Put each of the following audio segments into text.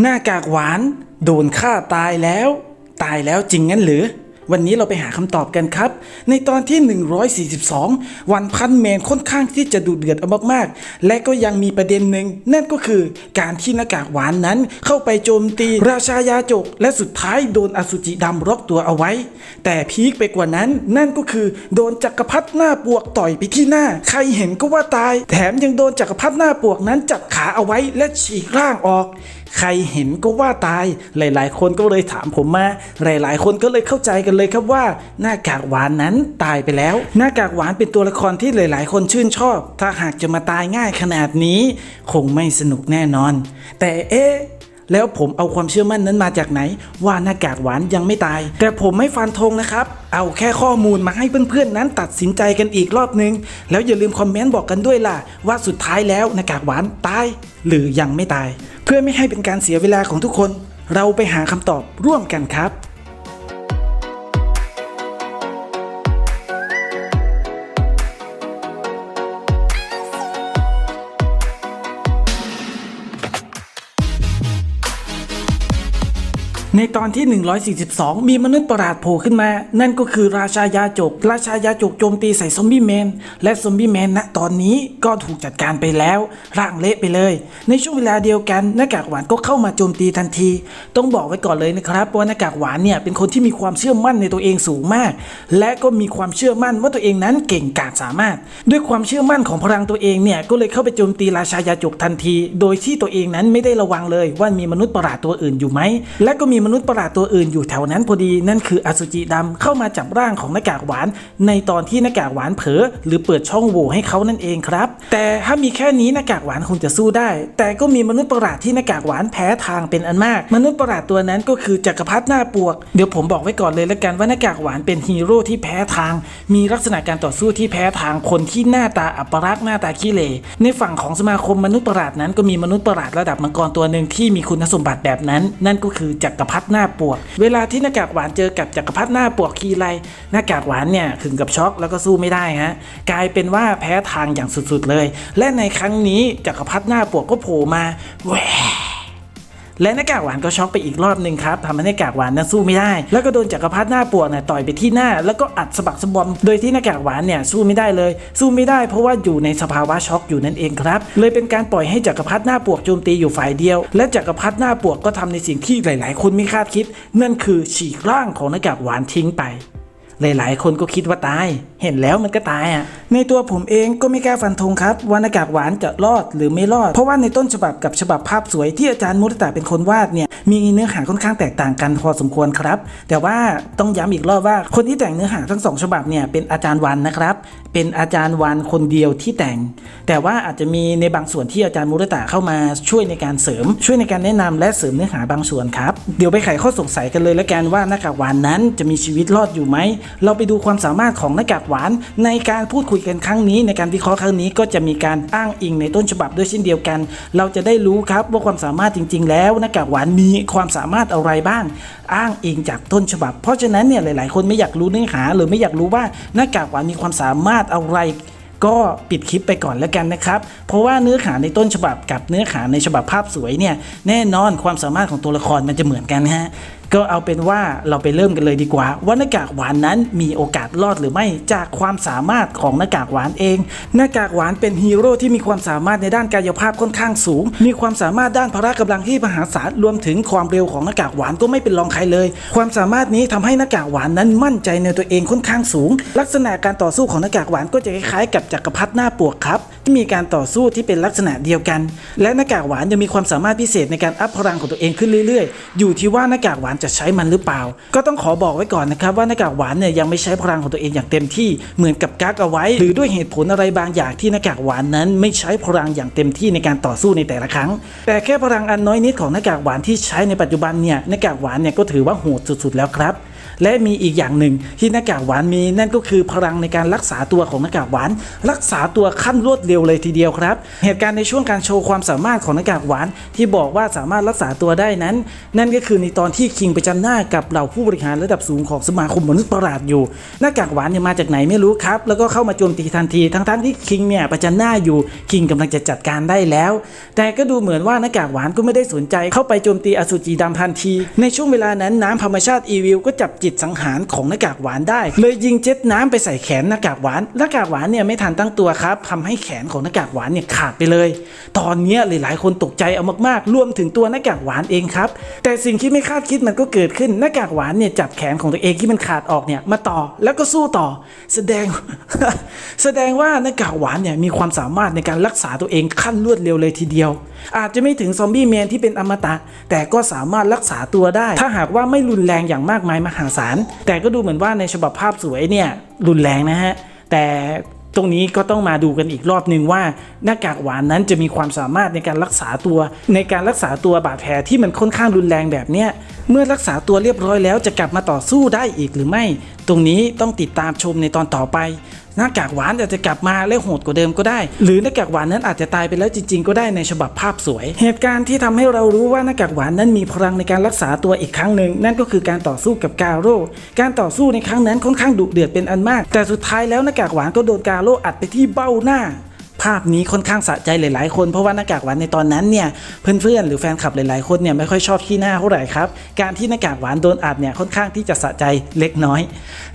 หน้ากากหวาน โดนฆ่าตายแล้ว ตายแล้วจริงงั้นหรือ วันนี้เราไปหาคำตอบกันครับ ในตอนที่ 142 วันพันแมนค่อนข้างที่จะดุเดือดเอามากๆ และก็ยังมีประเด็นหนึ่งนั่นก็คือการที่หน้ากากหวานนั้นเข้าไปโจมตี ราชายาจก และสุดท้ายโดนอสุจิดำล็อกตัวเอาไว้ แต่พีคไปกว่านั้น นั่นก็คือโดนจักรพรรดิหน้าปวกต่อยไปที่หน้า ใครเห็นก็ว่าตาย แถมยังโดนจักรพรรดิหน้าปวกนั้นจับขาเอาไว้และฉีกร่างออก ใครเห็นก็ว่าตาย หลาย ๆ คนก็เลยถามผมมา หลาย ๆ คนก็เลยเข้าใจกันเลยครับว่าหน้ากากหวานนั้นตายไปแล้ว หน้ากากหวานเป็นตัวละครที่หลาย ๆ คนชื่นชอบ ถ้าหากจะมาตายง่ายขนาดนี้ คงไม่สนุกแน่นอน แต่เอ๊ะแล้วผมเอาความเชื่อมั่นนั้นมาจากไหน ว่าหน้ากากหวานยังไม่ตาย แต่ผมไม่ฟันธงนะครับ เอาแค่ข้อมูลมาให้เพื่อนๆนั้นตัดสินใจกันอีกรอบนึง แล้วอย่าลืมคอมเมนต์บอกกันด้วยล่ะ ว่าสุดท้ายแล้วหน้ากากหวานตาย หรือยังไม่ตาย เพื่อไม่ให้เป็นการเสียเวลาของทุกคน เราไปหาคำตอบร่วมกันครับ ในตอนที่ 142 มีมนุษย์ประหลาดโผล่ขึ้นมา นั่นก็คือราชายาจก ราชายาจกโจมตีใส่ซอมบี้แมน และซอมบี้แมนณตอนนี้ก็ถูกจัดการไปแล้ว ร่างเละไปเลย ในช่วงเวลาเดียวกันหน้ากากหวานก็เข้ามาโจมตีทันที ต้องบอกไว้ก่อนเลยนะครับว่าหน้ากากหวานเนี่ยเป็นคนที่มีความเชื่อมั่นในตัวเองสูงมาก และก็มีความเชื่อมั่นว่าตัวเองนั้นเก่งกาจสามารถ ด้วยความเชื่อมั่นของพลังตัวเองเนี่ยก็เลยเข้าไปโจมตีราชายาจกทันที โดยที่ตัวเองนั้นไม่ได้ระวังเลยว่ามีมนุษย์ประหลาดตัวอื่นอยู่ไหมและก็มีมนุษย์ประหลาดตัวอื่นอยู่แถวนั้นพอดีนั่นคืออสุจิดำเข้ามาจับร่างของหน้ากากหวาน ในตอนที่หน้ากากหวานเผลอหรือเปิดช่องโหว่ให้เขานั่นเองครับ แต่ถ้ามีแค่นี้หน้ากากหวานคงจะสู้ได้ แต่ก็มีมนุษย์ประหลาดที่หน้ากากหวานแพ้ทางเป็นอันมาก มนุษย์ประหลาดตัวนั้นก็คือจักรพรรดิหน้าปวก เดี๋ยวผมบอกไว้ก่อนเลยละกันว่าหน้ากากหวานเป็นฮีโร่ที่แพ้ทาง มีลักษณะการต่อสู้ที่แพ้ทางคนที่หน้าตาอัปรักษ์หน้าตาขี้เหร่ในฝั่งของสมาคมมนุษย์ประหลาดนั้นก็มีมนุษย์ประหลาดระดับมังกรตัวหนึ่งที่มีคุณสมบัติแบบนั้น นั่นก็คือจักรพรรดิหน้าปวก เวลาที่หน้ากากหวานเจอกับจักรพรรดิหน้าปวกคีไรหน้ากากหวานเนี่ยถึงกับช็อกแล้วก็สู้ไม่ได้ฮะกลายเป็นว่าแพ้ทางอย่างสุดๆเลย และในครั้งนี้จักรพรรดิหน้าปวกก็โผล่มาแหว และหน้ากากหวานก็ช็อกไปอีกรอบหนึ่งครับทำให้หน้ากากหวานนั้นสู้ไม่ได้ แล้วก็โดนจักรพรรดิหน้าปวกเนี่ยต่อยไปที่หน้า แล้วก็อัดสะบักสะบอม โดยที่หน้ากากหวานเนี่ยสู้ไม่ได้เลย สู้ไม่ได้เพราะว่าอยู่ในสภาวะช็อกอยู่นั่นเองครับ เลยเป็นการปล่อยให้จักรพรรดิหน้าปวกโจมตีอยู่ฝ่ายเดียว และจักรพรรดิหน้าปวกก็ทำในสิ่งที่หลาย ๆ คนไม่คาดคิด นั่นคือฉีกร่างของหน้ากากหวานทิ้งไป หลาย ๆ คนก็คิดว่าตาย เห็นแล้วมันก็ตายอะ ในตัวผมเองก็ไม่กล้าฟันธงครับว่านากากหวานจะรอดหรือไม่รอด เพราะว่าในต้นฉบับกับฉบับภาพสวยที่อาจารย์มุตตะเป็นคนวาดเนี่ยมีเนื้อหาค่อนข้างแตกต่างกันพอสมควรครับ แต่ว่าต้องย้ำอีกรอบว่าคนที่แต่งเนื้อหาทั้งสองฉบับเนี่ยเป็นอาจารย์วันนะครับ เป็นอาจารย์วันคนเดียวที่แต่ง แต่ว่าอาจจะมีในบางส่วนที่อาจารย์มุตตะเข้ามาช่วยในการเสริม ช่วยในการแนะนำและเสริมเนื้อหาบางส่วนครับเดี๋ยวไปไขข้อสงสัยกันเลยแล้วกันว่าหน้ากากหวานนั้นจะมีชีวิตรอดอยู่ไหมเราไปดูความสามารถของหน้ากากหวานในการพูดคุยกันครั้งนี้ ในการวิเคราะห์ครั้งนี้ก็จะมีการอ้างอิงในต้นฉบับด้วยเช่นเดียวกัน เราจะได้รู้ครับว่าความสามารถจริง ๆ แล้วหน้ากากหวานมีความสามารถอะไรบ้าง อ้างอิงจากต้นฉบับ เพราะฉะนั้นเนี่ยหลาย ๆ คนไม่อยากรู้เนื้อหา หรือไม่อยากรู้ว่าหน้ากากหวานมีความสามารถอะไรก็ปิดคลิปไปก่อนแล้วกันนะครับ เพราะว่าเนื้อหาในต้นฉบับกับเนื้อหาในฉบับภาพสวยเนี่ยแน่นอนความสามารถของตัวละครมันจะเหมือนกันฮะก็เอาเป็นว่าเราไปเริ่มกันเลยดีกว่า ว่าหน้ากากหวานนั้นมีโอกาสรอดหรือไม่จากความสามารถของหน้ากากหวานเอง หน้ากากหวานเป็นฮีโร่ที่มีความสามารถในด้านกายภาพค่อนข้างสูง มีความสามารถด้านพละกำลังที่มหาศาลรวมถึงความเร็วของหน้ากากหวานก็ไม่เป็นรองใครเลย ความสามารถนี้ทำให้หน้ากากหวานนั้นมั่นใจในตัวเองค่อนข้างสูง ลักษณะการต่อสู้ของหน้ากากหวานก็จะคล้ายๆกับจักรพรรดิหน้าปวกครับที่มีการต่อสู้ที่เป็นลักษณะเดียวกัน และหน้ากากหวานยังมีความสามารถพิเศษในการอัพพลังของตัวเองขึ้นเรื่อยๆ อยู่ที่ว่าหน้ากากหวานจะใช้มันหรือเปล่า ก็ต้องขอบอกไว้ก่อนนะครับว่าหน้ากากหวานเนี่ยยังไม่ใช้พลังของตัวเองอย่างเต็มที่เหมือนกับกักเอาไว้ หรือด้วยเหตุผลอะไรบางอย่างที่หน้ากากหวานนั้น ไม่ใช้พลังอย่างเต็มที่ในการต่อสู้ในแต่ละครั้ง แต่แค่พลังอันน้อยนิดของหน้ากากหวานที่ใช้ในปัจจุบันเนี่ยหน้ากากหวานเนี่ยก็ถือว่าโหดสุดๆแล้วครับ และมีอีกอย่างหนึ่งที่หน้ากากหวานมีนั่นก็คือพลังในการรักษาตัวของหน้ากากหวาน รักษาตัวขั้นรวดเร็วเลยทีเดียวครับ เหตุการณ์ในช่วงการโชว์ความสามารถของหน้ากากหวาน ที่บอกว่าสามารถรักษาตัวได้นั้น นั่นก็คือในตอนที่คิงไปจันหน้ากับเหล่าผู้บริหารระดับสูงของสมาคมมนุษย์ประหลาดอยู่ หน้ากากหวานเนี่ยมาจากไหนไม่รู้ครับ แล้วก็เข้ามาโจมตีทันที ทั้งๆที่คิงเนี่ยประจันหน้าอยู่คิงกำลังจะจัดการได้แล้ว แต่ก็ดูเหมือนว่าหน้ากากหวานก็ไม่ได้สนใจเข้าไปโจมตีอสุจิดำทันที ในช่วงเวลานั้นน้ำธรรมชาติอีวิลก็จับจิตสังหารของหน้ากากหวานได้ เลยยิงเจ็ตน้ำไปใส่แขนหน้ากากหวานหน้ากากหวานเนี่ยไม่ทันตั้งตัวครับทำให้แขนของหน้ากากหวานเนี่ยขาดไปเลย ตอนเนี้ยหลายๆ คนตกใจเอามากๆ รวมถึงตัวหน้ากากหวานเองครับ แต่สิ่งที่ไม่คาดคิดมันก็เกิดขึ้นหน้ากากหวานเนี่ยจับแขนของตัวเองที่มันขาดออกเนี่ยมาต่อแล้วก็สู้ต่อ แสดง แสดงว่าหน้ากากหวานเนี่ยมีความสามารถในการรักษาตัวเองขั้นรวดเร็วเลยทีเดียว อาจจะไม่ถึงซอมบี้แมนที่เป็นอมตะ แต่ก็สามารถรักษาตัวได้ ถ้าหากว่าไม่รุนแรงอย่างมากมายมหาสาร แต่ก็ดูเหมือนว่าในฉบับภาพสวยเนี่ยรุนแรงนะฮะ แต่ตรงนี้ก็ต้องมาดูกันอีกรอบหนึ่งว่าหน้ากากหวานนั้นจะมีความสามารถในการรักษาตัว ในการรักษาตัวบาดแผลที่มันค่อนข้างรุนแรงแบบเนี้ยเมื่อรักษาตัวเรียบร้อยแล้วจะกลับมาต่อสู้ได้อีกหรือไม่ ตรงนี้ต้องติดตามชมในตอนต่อไป หน้ากากหวานอาจจะกลับมาและโหดกว่าเดิมก็ได้ หรือหน้ากากหวานนั้นอาจจะตายไปแล้วจริง ๆ ก็ได้ในฉบับภาพสวย เหตุการณ์ที่ทำให้เรารู้ว่าหน้ากากหวานนั้นมีพลังในการรักษาตัวอีกครั้งหนึ่งนั่นก็คือการต่อสู้กับกาโร่การต่อสู้ในครั้งนั้นค่อนข้างดุเดือดเป็นอันมาก แต่สุดท้ายแล้วหน้ากากหวานก็โดนกาโร่อัดไปที่เบ้าหน้า ภาพนี้ค่อนข้างสะใจหลายๆคนเพราะว่าหน้ากากหวานในตอนนั้นเนี่ยเพื่อนๆหรือแฟนคลับหลายๆคนเนี่ยไม่ค่อยชอบขี้หน้าเท่าไหร่ครับการที่หน้ากากหวานโดนอัดเนี่ยค่อนข้างที่จะสะใจเล็กน้อย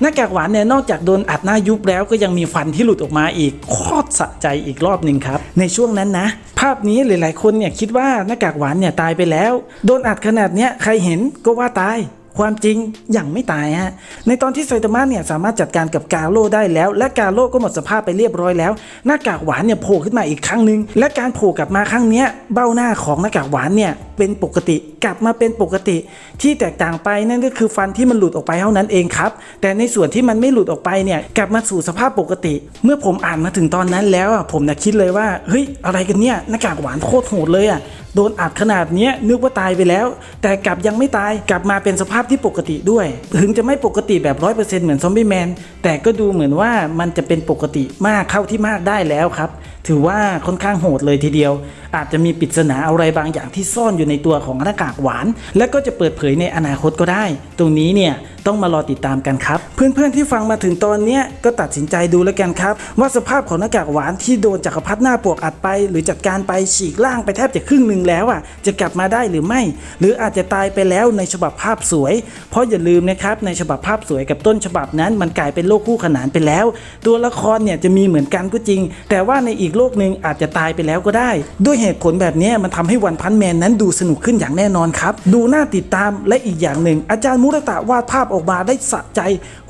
หน้ากากหวานเนี่ยนอกจากโดนอัดหน้ายุบแล้วก็ยังมีฟันที่หลุดออกมาอีกโคตรสะใจอีกรอบหนึ่งครับในช่วงนั้นนะ ภาพนี้หลายๆคนเนี่ยคิดว่าหน้ากากหวานเนี่ยตายไปแล้ว โดนอัดขนาดเนี้ยใครเห็นก็ว่าตาย ความจริงยังไม่ตายฮะ ในตอนที่ไซตามะเนี่ยสามารถจัดการกับกาโร่ได้แล้ว และกาโร่ก็หมดสภาพไปเรียบร้อยแล้ว หน้ากากหวานเนี่ยโผล่ขึ้นมาอีกครั้งหนึ่งและการโผล่กลับมาครั้งนี้เบ้าหน้าของหน้ากากหวานเนี่ยเป็นปกติกลับมาเป็นปกติ ที่แตกต่างไปนั่นก็คือฟันที่มันหลุดออกไปเท่านั้นเองครับ แต่ในส่วนที่มันไม่หลุดออกไปเนี่ยกลับมาสู่สภาพปกติ เมื่อผมอ่านมาถึงตอนนั้นแล้วอะผมนะคิดเลยว่าเฮ้ยอะไรกันเนี่ยหน้ากากหวานโคตรโหดเลยอะโดนอัดขนาดนี้นึกว่าตายไปแล้ว แต่กลับยังไม่ตายกลับมาเป็นสภาพที่ปกติด้วย ถึงจะไม่ปกติแบบร้อยเปอร์เซ็นต์เหมือนซอมบี้แมนแต่ก็ดูเหมือนว่ามันจะเป็นปกติมากเข้าที่มากได้แล้วครับ ถือว่าค่อนข้างโหดเลยทีเดียว อาจจะมีปริศนาอะไรบางอย่างที่ซ่อนอยู่ในตัวของหน้ากากหวาน และก็จะเปิดเผยในอนาคตก็ได้ ตรงนี้เนี่ยต้องมารอติดตามกันครับ เพื่อนๆที่ฟังมาถึงตอนนี้ก็ตัดสินใจดูแล้วกันครับ ว่าสภาพของหน้ากากหวานที่โดนจักรพรรดิหน้าปวกอัดไป หรือจัดการไปฉีกล่างไปแทบจะครึ่งหนึ่งแล้วอะจะกลับมาได้หรือไม่ หรืออาจจะตายไปแล้วในฉบับภาพสวย เพราะอย่าลืมนะครับในฉบับภาพสวยกับต้นฉบับนั้น มันกลายเป็นโลกคู่ขนานไปแล้ว ตัวละครเนี่ยจะมีเหมือนกันก็จริง แต่ว่าในอีกโลกหนึ่งอาจจะตายไปแล้วก็ได้ ด้วยเหตุผลแบบนี้มันทำให้วันพันแมนนั้นดูสนุกขึ้นอย่างแน่นอนครับ ดูน่าติดตามและอีกอย่างหนึ่ง อาจารย์มุรตะวาดภาพออกมาได้สะใจ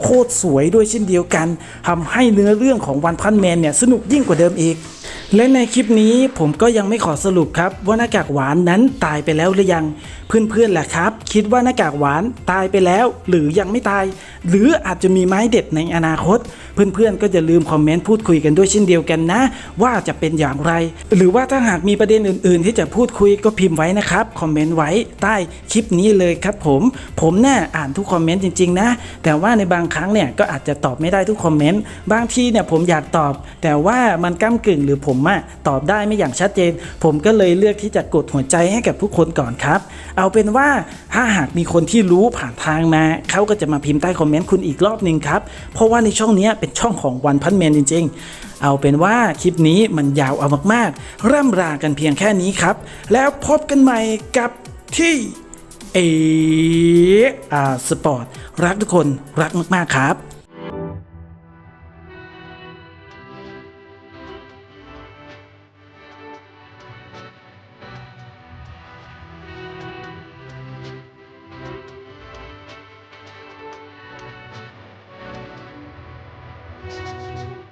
โคตรสวยด้วยเช่นเดียวกันทำให้เนื้อเรื่องของวันพันแมนเนี่ยสนุกยิ่งกว่าเดิมอีก และในคลิปนี้ผมก็ยังไม่ขอสรุปครับว่าหน้ากากหวานนั้นตายไปแล้วหรือยัง เพื่อนๆแหละครับ คิดว่าหน้ากากหวานตายไปแล้ว หรือยังไม่ตาย หรืออาจจะมีไม้เด็ดในอนาคต เพื่อนๆก็จะลืมคอมเมนต์พูดคุยกันด้วยเช่นเดียวกันนะ ว่าจะเป็นอย่างไร หรือว่าถ้าหากมีประเด็นอื่น ๆ ที่จะพูดคุยก็พิมพ์ไว้นะครับคอมเมนต์ไว้ใต้คลิปนี้เลยครับผมผมน่าอ่านทุกคอมเมนต์จริง ๆ นะ แต่ว่าในบางครั้งเนี่ยก็อาจจะตอบไม่ได้ทุกคอมเมนต์บางทีเนี่ยผมอยากตอบ แต่ว่ามันก้ากึ่งหรือผมอะตอบได้ไม่อย่างชัดเจน ผมก็เลยเลือกที่จะกดหัวใจให้กับทุกคนก่อนครับ เอาเป็นว่าถ้าหากมีคนที่รู้ผ่านทางมาเขาก็จะมาพิมพ์ใต้คอมเมนต์คุณอีกรอบหนึ่งครับ เพราะว่าในช่องนี้เป็นช่องของวันพันแมนจริง ๆ เอาเป็นว่าคลิปนี้มันยาวเอามากๆ ร่ำรากันเพียงแค่นี้ครับ แล้วพบกันใหม่กับที่เออาสปอร์ตรักทุกคนรักมาก ๆ ครับ うん。